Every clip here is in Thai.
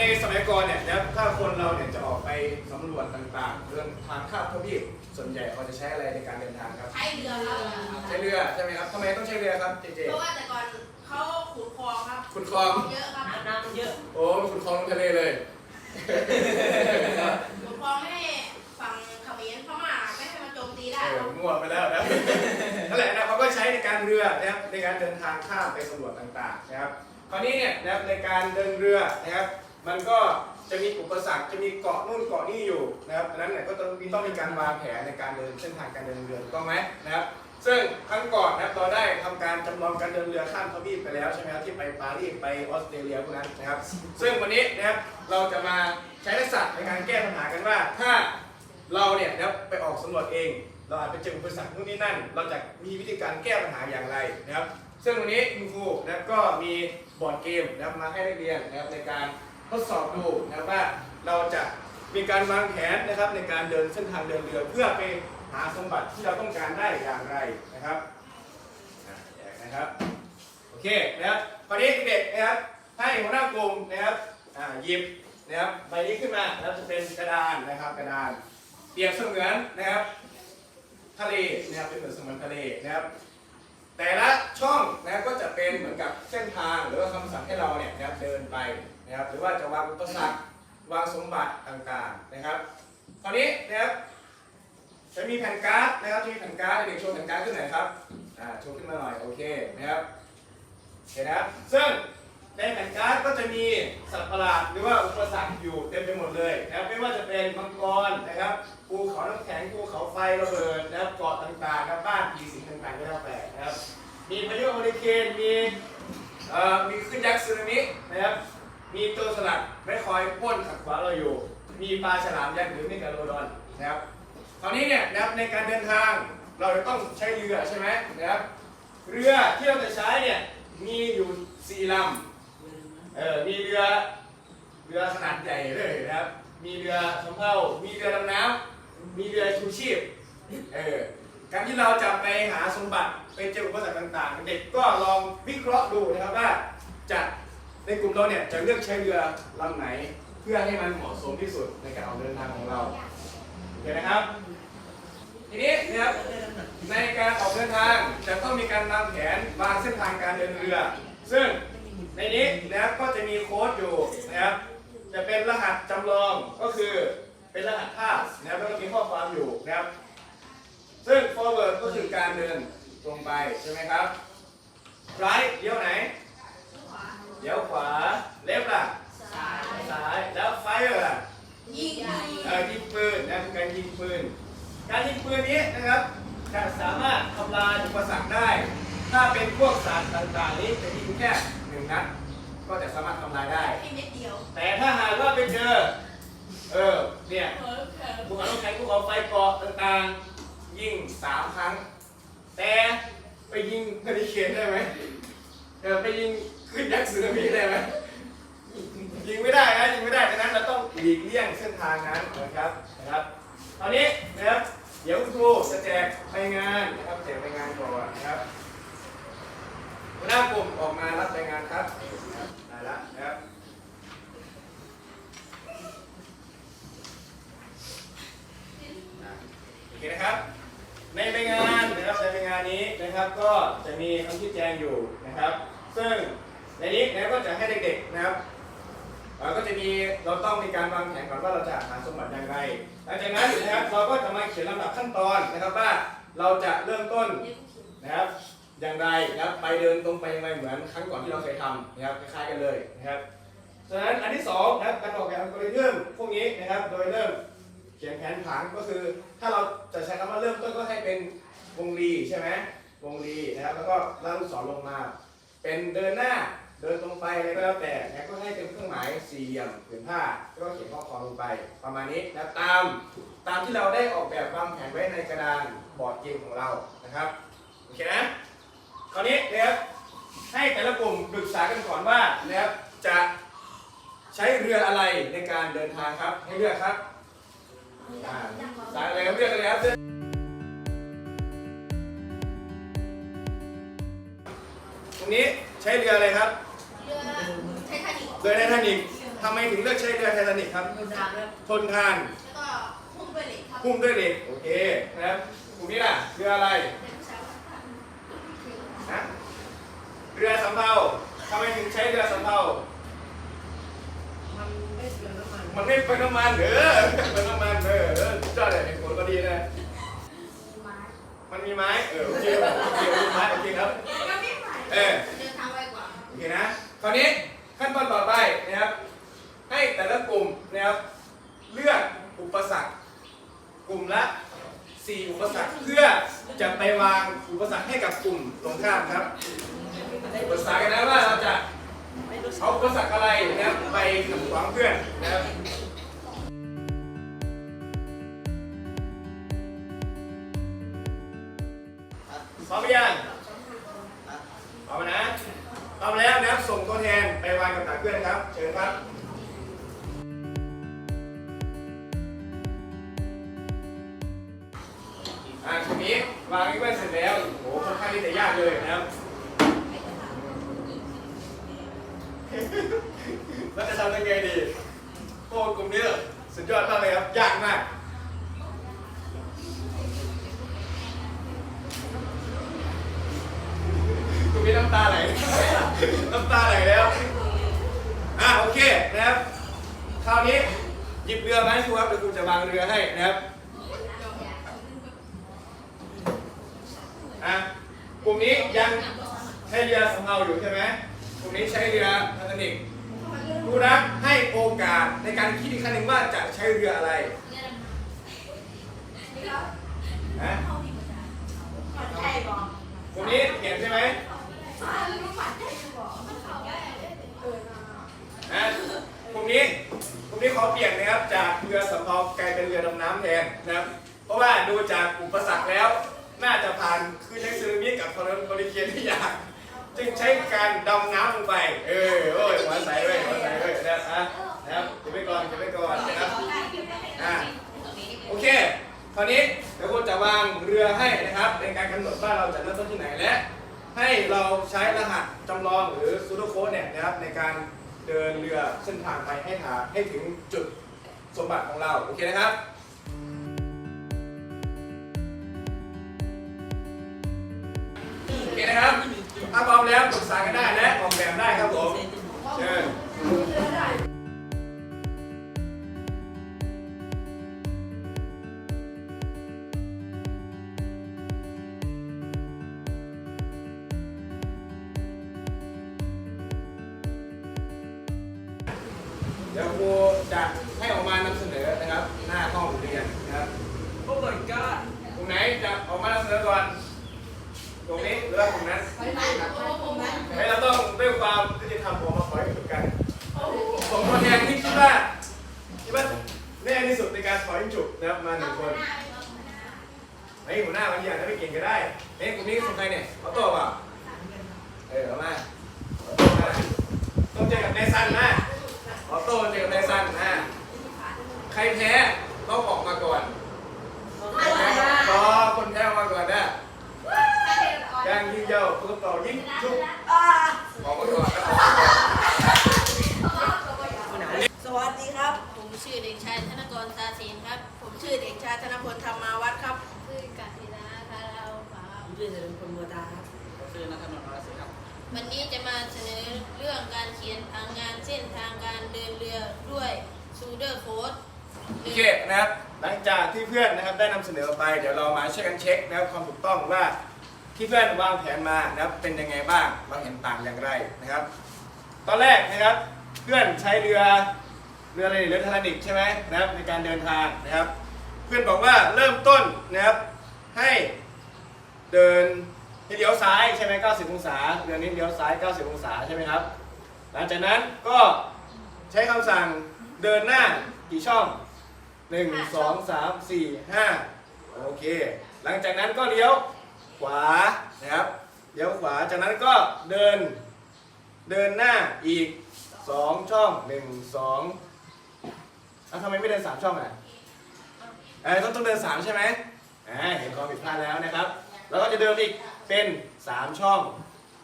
ในสมัยก่อนเนี่ยนะครับถ้าคนเราเนี่ยจะออกไปสำรวจต่างๆ เรื่องทางข้ามทวีปส่วนใหญ่เขาจะใช้อะไรในการเดินทางครับ ใช้เรือครับใช้เรือใช่ไหมครับทำไมต้องใช้เรือครับเจเจเพราะว่าแต่ก่อนเขาขุดคลองครับขุดคลองเยอะครับน้ำมันเยอะโอ้ขุดคลองลงทะเลเลยขุดคลองไม่ให้ฝั่งเขมรพม่าไม่ให้มาโจมตีได้เอคอรับมั่วไปแล้วนะนั่นแหละนะเขาก็ใช้ในการเรือนะครับในการเดินทางข้ามไปสำรวจต่างๆนะครับคราวนี้เนี่ยนะครับในการเดินเรือนะครับ มันก็จะมีอุปสรรคจะมีเกาะนู่นเกาะนี่อยู่นะครับดังนั้นเนี่ยก็ต้องมีต้องมีการวางแผนในการเดินเส้นทางการเดินเรือถูกต้องไหมนะครับ ซึ่งครั้งก่อนนะครับเราได้ทำการจำลองการเดินเรือข้ามทวีปไปแล้วใช่ไหมครับที่ไปปารีสไปออสเตรเลียพวกนั้นนะครับ ซึ่งวันนี้นะครับเราจะมาใช้ทักษะในการแก้ปัญหากันว่า ถ้าเราเนี่ยนะครับไปออกสำรวจเอง เราอาจไปเจออุปสรรคนู่นนี่นั่น เราจะมีวิธีการแก้ปัญหาอย่างไรนะครับ ซึ่งวันนี้คุณครูนะครับก็มีบอร์ดเกมนะครับมาให้นักเรียนนะครับในการ ทดสอบดูนะครับว่าเราจะมีการวางแผนนะครับในการเดินเส้นทางเดินเรือ เพื่อไปหาสมบัติที่เราต้องการได้อย่างไรนะครับนะครับโอเคนะครับคราวนี้เด็กนะครับให้หัวหน้ากลุ่มนะครับอ่าหยิบนะครับใบนี้ขึ้นมาแล้วจะเป็นกระดานนะครับกระดานเปรียบเสมือนนะครับทะเลนะครับเป็นเหมือนสมือนทะเลนะครับ แต่ละช่องนะครับก็จะเป็นเหมือนกับเส้นทางหรือว่าคำสั่งให้เราเนี่ยนะครับเดินไป นะครับหรือว่าจะวางอุปสรรควางสมบัติต่างๆนะครับคราวนี้นะครับจะมีแผ่นการ์ดนะครับจะมีแผ่นการ์ดเด็กโชว์แผ่นการ์ดขึ้นหน่อยครับอ่าโชว์ขึ้นมาหน่อยโอเคนะครับโอเคนะครับซึ่งในแผ่นการ์ดก็จะมีสัตว์ประหลาดหรือว่าอุปสรรคอยู่เต็มไปหมดเลยนะครับไม่ว่าจะเป็นมังกรนะครับภูเขาน้ำแข็งภูเขาไฟระเบิดนะครับเกาะต่างๆนะครับบ้านผีสิงต่างๆก็แล้วแต่นะครับมีพายุเฮอริเคนมีเอ่อมีคลื่นยักษ์สึนามินะครับ มีตัวสลัดไม่คอยพ่นขัดขวางเราอยู่ มีปลาฉลามยักษ์หรือเมกาโลดอนนะครับคราวนี้เนี่ยนะครับในการเดินทางเราจะต้องใช้เรือใช่ไหมนะครับเรือที่เราจะใช้เนี่ยมีอยู่สี่ลำเออมีเรือเรือขนาดใหญ่เลยนะครับ มีเรือสำเภามีเรือดำน้ำมีเรือชูชีพเออการที่เราจะไปหาสมบัติไปเจออุปสรรคต่างๆ เด็กก็ลองวิเคราะห์ดูนะครับว่าจะ ในกลุ่มเราเนี่ยจะเลือกใช้เรือลำไหน เพื่อให้มันเหมาะสมที่สุดในการออกเดินทางของเราโอเคนะครับ ทีนี้นะครับในการออกเดินทางจะต้องมีการวางแผนวางเส้นทางการเดินเรือ ซึ่งในนี้นะครับก็จะมีโค้ดอยู่นะครับจะเป็นรหัสจำลองก็คือเป็นรหัสภาพนะครับแล้วก็มีข้อความอยู่นะครับ ซึ่ง forward ก็คือการเดินตรงไปใช่ไหมครับ right เลี้ยวไหน เลี้ยวขวา left ล่ะ ซ้ายซ้ายแล้ว fire ล่ะยิงเอ่อยิงปืนนะคือการยิงปืน การยิงปืนนี้นะครับจะสามารถทำลายอุปสรรคได้ ถ้าเป็นพวกสัตว์ต่างๆนี้จะยิงแค่หนึ่งนัดก็จะสามารถทำลายได้ ให้เม็ดเดียวแต่ถ้าหากว่าไปเจอ เออเนี่ยเออเออภูเขาน้ำแข็งภูเขาไฟเกาะต่างๆ ยิงสามครั้ง แต่ไปยิงเฮอริเคนได้ไหมเออไปยิง ขึ้นยักษ์สึนามิได้ไหมยิงไม่ได้นะยิงไม่ได้ดังนั้นเราต้องหลีกเลี่ยงเส้นทางนั้นนะครับนะครับตอนนี้นะครับเดี๋ยวคุณครูจะแจกใบงานนะครับแจกใบงานก่อนนะครับหัวหน้ากลุ่มออกมารับใบงานครับได้ละนะครับโอเคนะครับในใบงานนะครับในใบงานนี้นะครับก็จะมีคำชี้แจงอยู่นะครับ ซึ่ง ในนี้นะครับก็จะให้เด็กๆนะครับเอ่อก็จะมีเราต้องมีการวางแผนก่อนว่าเราจะหาสมบัติอย่างไร หลังจากนั้นนะครับเราก็จะมาเขียนลำดับขั้นตอนนะครับว่าเราจะเริ่มต้นนะครับอย่างไรนะครับไปเดินตรงไปยังไงเหมือนครั้งก่อนที่เราเคยทำนะครับคล้ายๆกันเลยนะครับฉะนั้นอันที่สองนะครับการออกแบบอัลกอริทึมพวกนี้นะครับโดยเริ่มเขียนแผนผังก็คือ ถ้าเราจะใช้คำว่าเริ่มต้นก็ให้เป็นวงรีใช่ไหมวงรีนะครับแล้วก็ล่างลูกศรลงมา เป็นเดินหน้า เดินตรงไปอะไรก็แล้วแต่นะก็ให้เป็นเครื่องหมายสี่เหลี่ยมผืนผ้าแล้วก็เขียนข้อความลงไป ประมาณนี้นะตามตามที่เราได้ออกแบบวางแผนไว้ในกระดานบอร์ดเกมของเรานะครับโอเคนะคราวนี้นะครับให้แต่ละกลุ่มปรึกษากันก่อนว่านะครับจะใช้เรืออะไรในการเดินทางครับให้เลือกครับอ่าสายอะไรครับเรียกอะไรครับตรงนี้ใช้เรืออะไรครับ เรือไททานิคเรือไททานิกทำไมถึงเลือกใช้เรือไททานิกครับดูดาวครับทนทาน แล้วก็พุ่งด้วยเหล็กครับพุ่มด้วยเหล็กโอเคนะครับกลุ่มนี้ล่ะเรืออะไรเด็กผู้ชายว่าท่านนะเรือสำเภาทำไมถึงใช้เรือสำเภา มันไม่เปลืองน้ำมันมันไม่เป็นน้ำมันเออเป็นน้ำมันเออเออสุดยอดเลยเป็นผลก็ดีนะไม้มันมีไม้ เออโอเคโอเคมีไม้โอเคครับก็ไม่ไหวเออ เดินทางไวกว่า โอเคนะ คราวนี้ ขั้นตอนต่อไปนะครับ ให้แต่ละกลุ่มนะครับ เลือกอุปสรรคกลุ่มละ4อุปสรรคเพื่อจะไปวางอุปสรรคให้กับกลุ่มตรงข้ามครับปรึกษากันนะว่าเราจะเอาอุปสรรคอะไรนะครับไปขัดขวางเพื่อนนะครับพร้อมยัง พร้อมแล้วนะครับส่งตัวแทนไปวางกับตักเพื่อนครับ เชิญครับอ่าทีนี้วางให้เพื่อนเสร็จแล้วโอ้โหค่อนข้างที่จะยากเลยนะครับแล้วจะทำยังไงดีโอ้กลุ่มนี้สุดยอดมากเลยครับ ยากมากกลุ่มนี้น้ำตาไหล น้ำตาไหลแล้วอะโอเคนะครับ คราวนี้หยิบเรือมาให้ครูครับเดี๋ยวครูจะวางเรือให้นะครับอะกลุ่มนี้ยังใช้เรือสำเภาอยู่ใช่ไหมกลุ่มนี้ใช้เรือไททานิกครูรักให้โอกาสในการคิดอีกครั้งหนึ่งว่าจะใช้เรืออะไรนะก่อนใช่บอกกลุ่มนี้เห็นใช่ไหม รู้ฝันใช่บอกมันเขาได้เออ นะ กลุ่มนี้กลุ่มนี้ขอเปลี่ยนนะครับจากเรือสำเภากลายเป็นเรือดำน้ำแทนนะครับ เพราะว่าดูจากอุปสรรคแล้ว น่าจะผ่านคือในซึนามิกับพาราบริเคียนที่ยากจึงใช้การดำน้ำลงไป เออโอ้ยหัวใสเว้ยหัวใสเว้ยนะครับนะครับเก็บไว้ก่อนเก็บไว้ก่อนนะครับอะโอเคคราวนี้เดี๋ยวคุณจะวางเรือให้นะครับ ในการกำหนดว่าเราจะเริ่มต้นที่ไหนและให้เราใช้รหัสจำลองหรือซูโดโค้ดเนี่ยนะครับในการ เดินเรือเส้นทางไปให้หาให้ถึงจุดสมบัติของเรา โอเคนะครับโอเคนะครับถ้าพร้อมแล้วปรึกษากันได้นะ ตรงนี้หรือว่าตรงนั้นไปไหนโอ้ผมนั้นให้เราต้องด้วยความยุติธรรมผมมาขอให้ถูกกันผมตัวแทนที่คิดว่าคิดว่าแน่ที่สุดในการขอยิงจุบนะครับมาหนึ่งคนไอ้หัวหน้าบางอย่างถ้าไม่เก่งก็ได้เอ้ยกลุ่มนี้ส่งใครเนี่ยเอาตัวเปล่าเออเอามาเอาตัวมาต้องเจอกับนายซันนะออโต้เจอกับนายซันนะใครแพ้ต้องออกมาก่อนรอคนแพ้ออกมาก่อนนะการยิงเยาวตัวต่อยิงชุบออกมาก่อนนะออกมาก่อน สวัสดีครับ ผมชื่อเด็กชายธนกรตาศีนครับ ผมชื่อเด็กชายธนพลธรรมาวัฒน์ครับชื่อกาศินาคาราภา ผมชื่อเฉลิมพลบัวตาครับ ชื่อนัทนนท์วรศิลป์ครับ วันนี้จะมาเสนอเรื่องการเขียนทางงานเส้นทางการเดินเรือด้วยซูเดอร์โค้ด คนะครับ หลังจากที่เพื่อนนะครับได้นำเสนอไป เดี๋ยวเรามาช่วยกันเช็คนะครับความถูกต้องว่าที่เพื่อนวางแผนมานะครับเป็นยังไงบ้างวางแผนต่างอย่างไรนะครับ ตอนแรกนะครับเพื่อนใช้เรือเรืออะไรเรือไททานิกใช่ไหมนะครับในการเดินทางนะครับ เพื่อนบอกว่าเริ่มต้นนะครับให้เดินให้เลี้ยวซ้ายใช่ไหม90 องศาเรือนี้เลี้ยวซ้าย 90 องศาใช่ไหมครับหลังจากนั้นก็ใช้คำสั่งเดินหน้ากี่ช่อง 1 2 3 4 5โอเค หลังจากนั้นก็เลี้ยวขวานะครับเลี้ยวขวาจากนั้นก็เดิน เดินหน้าอีก2ช่อง1 2อ้าวทำไมไม่เดิน3ช่องอะเออต้องต้องเดิน3ใช่ไหมอ่าเห็นความผิดพลาดแล้วนะครับ แล้วก็จะเดินอีกเป็น3ช่อง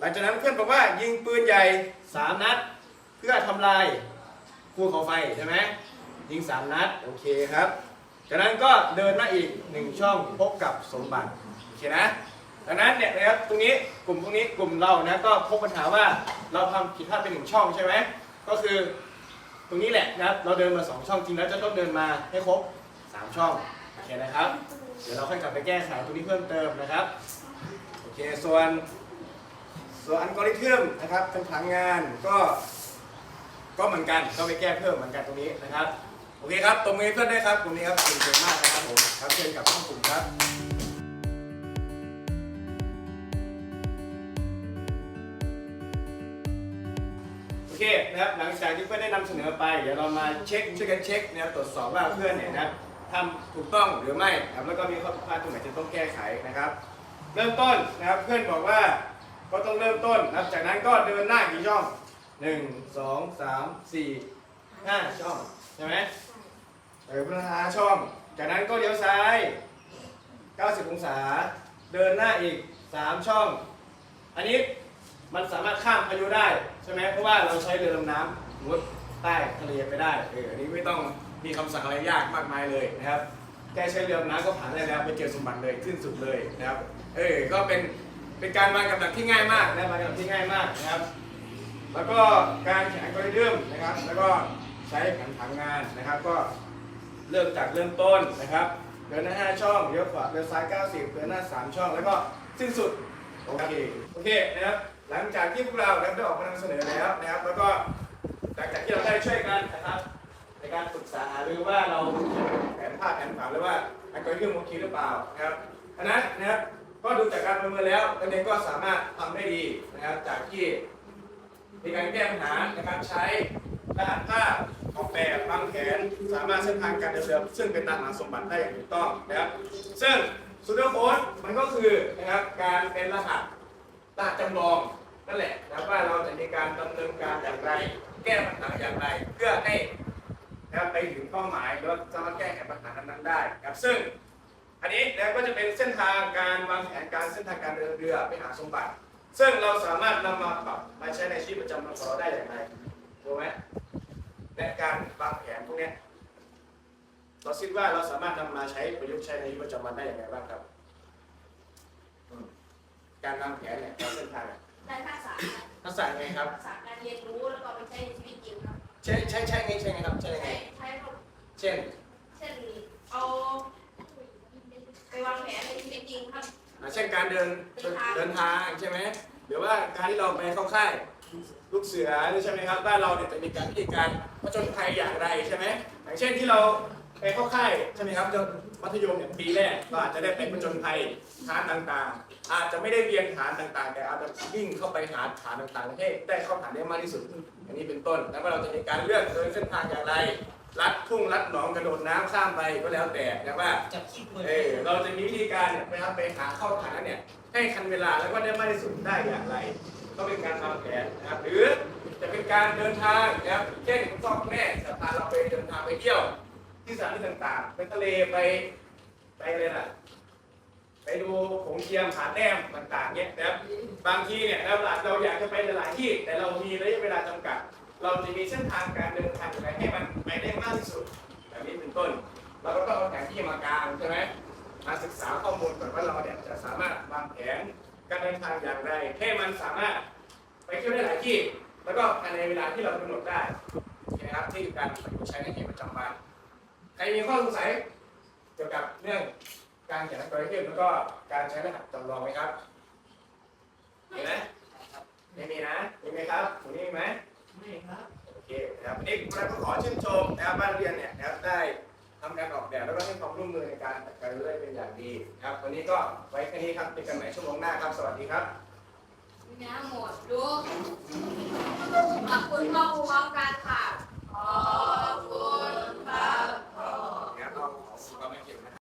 หลังจากนั้นเพื่อนบอกว่ายิงปืนใหญ่3นัด เพื่อทำลายคู่เขาไฟใช่ไหม ยิงสามนัดโอเคครับ จากนั้นก็เดินมาอีกหนึ่งช่องพบกับสมบัติโอเคนะดังนั้นเนี่ยนะครับตรงนี้กลุ่มพวกนี้กลุ่มเรานะก็พบปัญหาว่าเราทำผิดพลาดเป็นหนึ่งช่องใช่ไหมก็คือตรงนี้แหละนะครับเราเดินมาสองช่องจริงแล้วจะต้องเดินมาให้ครบสามช่องโอเคนะครับ เดี๋ยวเราค่อยกลับไปแก้ไขตรงนี้เพิ่มเติมนะครับโอเคส่วนส่วนอัลกอริทึมนะครับเป็นผังงานก็ก็เหมือนกันก็ไปแก้เพิ่มเหมือนกันตรงนี้นะครับ โอเคครับตรงนี้เพื่อนได้ครับกลุ่มนี้ครับเก่งๆมากนะครับผมครับเชิญกับห้องกลุ่มครับโอเคนะครับหลังจากที่เพื่อนได้นำเสนอไป เดี๋ยวเรามาเช็คช่วยกันเช็คนะครับตรวจสอบว่าเพื่อนเนี่ยนะครับทำถูกต้องหรือไม่นะครับแล้วก็มีข้อผิดพลาดตรงไหนจะต้องแก้ไขนะครับ เริ่มต้นนะครับเพื่อนบอกว่าก็ต้องเริ่มต้นนะครับจากนั้นก็เดินหน้ากี่ช่องหนึ่งสองสามสี่ห้าช่องใช่ไหม เออพนห้าช่อง จากนั้นก็เลี้ยวซ้าย 90 องศา เดินหน้าอีก 3 ช่อง อันนี้มันสามารถข้ามพายุได้ใช่ไหมเพราะว่าเราใช้เรือดำน้ำมุดใต้ทะเลไปได้ เออ อันนี้ไม่ต้องมีคำสั่งอะไรยากมากมายเลยนะครับ แค่ใช้เรือดำน้ำก็ผ่านได้แล้วไปเจอสมบัติเลยขึ้นสุดเลยนะครับ เออ ก็เป็นเป็นการวางกำลังที่ง่ายมากนะวางกำลังที่ง่ายมากนะครับ แล้วก็การเขียนอัลกอริทึมนะครับ แล้วก็ใช้แผนผังงานนะครับ ก็ เริ่มจากเริ่มต้นนะครับเดินหน้า5ช่องเลี้ยวขวาเลี้ยวซ้าย 90เดินหน้า 3 ช่อง แล้วก็สิ้นสุด โอเค โอเคนะครับ หลังจากที่พวกเรานะครับได้ออกมานำเสนอแล้วนะครับ แล้วก็หลังจากที่เราได้ช่วยกันนะครับ ในการปรึกษาหารือว่าเราแผนภาพแผนผังหรือว่าอัลกอริทึมโอเคหรือเปล่านะครับอันนั้นนะครับก็ดูจากการประเมินแล้วนักเรียนก็สามารถทำได้ดีนะครับ จากที่ในการแก้ปัญหาในการใช้รหัสภาพ ออกแบบวางแผนสามารถเส้นทางการเดินเรือซึ่งเป็นตามหาสมบัติได้อย่างถูกต้องนะครับ ซึ่งซูดโค้ดมันก็คือนะครับการเป็นรหัสรหัสจำลองนั่นแหละนะว่าเราจะมีการดำเนินการอย่างไร แก้ปัญหาอย่างไร เพื่อให้นะครับไปถึงเป้าหมายแล้วสามารถแก้ไขปัญหานั้นๆได้ครับซึ่งอันนี้นะก็จะเป็นเส้นทางการวางแผนการเส้นทางการเดินเรือไปหาสมบัติ ซึ่งเราสามารถนำมาปรับมาใช้ในชีวิตประจำวันของเราได้อย่างไรถูกไหม และการวางแผนพวกเนี้ยเราคิดว่าเราสามารถนำมาใช้ประยุกต์ใช้ในชีวิตประจำวันได้อย่างไรบ้างครับอืมการวางแผนเนี่ยของเส้นทางเนี่ยได้ทักษะครับทักษะไงครับทักษะการเรียนรู้แล้วก็ไปใช้ในชีวิตจริงครับใช้ใช้ใช้ไงใช้ไงครับใช้ยังไงใช้ใช้พวกเช่น เช่นเอาไปวางแผนในชีวิตจริงครับอ่าเช่นการเดินเดินทางใช่ไหมหรือว่าการที่เราไปเข้าค่าย ลูกเสือนี่ใช่ไหมครับบ้านเราเนี่ยจะมีการวิธีการผจญภัยอย่างไรใช่ไหมอย่างเช่นที่เราไปเข้าค่ายใช่ไหมครับจนมัธยมเนี่ยปีแรกก็อาจจะได้ไปผจญภัยฐานต่างๆ อาจจะไม่ได้เรียนฐานต่างๆ แต่อาจจะวิ่งเข้าไปหาฐานต่างๆให้ได้เข้าฐานได้มากที่สุด อันนี้เป็นต้น แล้วก็เราจะมีการเลือกเดินเส้นทางอย่างไรลัดทุ่งลัดหนองกระโดดน้ำข้ามไปก็แล้วแต่นะว่าจับขี้เปิดเออเราจะมีวิธีการเนี่ยนะครับไปหาเข้าฐานนั้นเนี่ยให้ทันเวลาแล้วก็ได้มากที่สุดได้อย่างไร ก็เป็นการวางแผนนะครับหรือจะเป็นการเดินทางนะครับเช่นคุณพ่อคุณแม่จะพาเราไปเดินทางไปเที่ยว ที่สถานที่ต่างๆไปทะเลไปไปเลยนะไปดูโขงเทียมผาแต้มต่างๆเนี่ยนะครับบางทีเนี่ยเราเราอยากจะไปหลายๆที่ แต่เรามีระยะเวลาจำกัด เราจะมีเส้นทางการเดินทางอย่างไรให้มันไปได้มากที่สุดแบบนี้เป็นต้น เราก็ต้องเอาแผนที่มากางใช่ไหมมาศึกษาข้อมูลก่อนว่าเราเนี่ยจะสามารถวางแผน การเดินทางอย่างไร ให้มันสามารถไปเที่ยวได้หลายที่ แล้วก็ภายในเวลาที่เรากำหนดได้นะครับที่คือการประยุกต์ใช้ในชีวิตประจำวันใครมีข้อสงสัยเกี่ยวกับเรื่องการเขียนอัลกอริทึมแล้วก็การใช้รหัสจำลองไหมครับมีไหมไม่มีนะมีไหมครับคุณนี่มีไหมไม่ครับโอเคนะครับวันนี้เราก็ขอชื่นชมนะครับบ้านเรียนเนี่ยนะครับได้ ทำการออกแบบแล้วก็ให้ความร่วมมือในการจัดการเรื่อยเป็นอย่างดีครับวันนี้ก็ไว้แค่นี้ครับเป็นกันใหม่ชั่วโมงหน้าครับ สวัสดีครับน้ำหมดดูขอบคุณพ่อครูพร้อมกันค่ะขอบคุณครับ